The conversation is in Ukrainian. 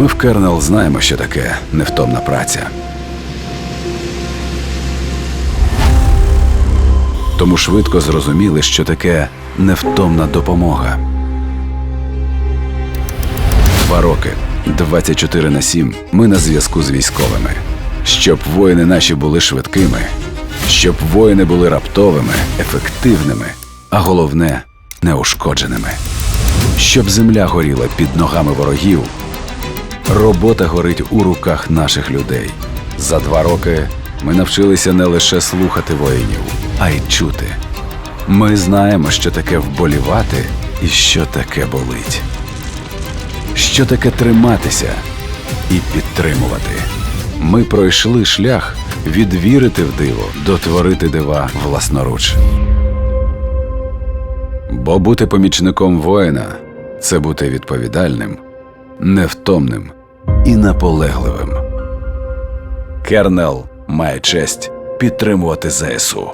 Ми в Кернел знаємо, що таке невтомна праця. Тому швидко зрозуміли, що таке невтомна допомога. Два роки, 24 на 7, ми на зв'язку з військовими. Щоб воїни наші були швидкими, щоб воїни були раптовими, ефективними, а головне неушкодженими. Щоб земля горіла під ногами ворогів, робота горить у руках наших людей. За два роки ми навчилися не лише слухати воїнів, а й чути. Ми знаємо, що таке вболівати і що таке болить що таке триматися і підтримувати. Ми пройшли шлях від вірити в диво до творити дива власноруч. Бо бути помічником воїна це бути відповідальним, невтомним і наполегливим. Кернел має честь підтримувати ЗСУ.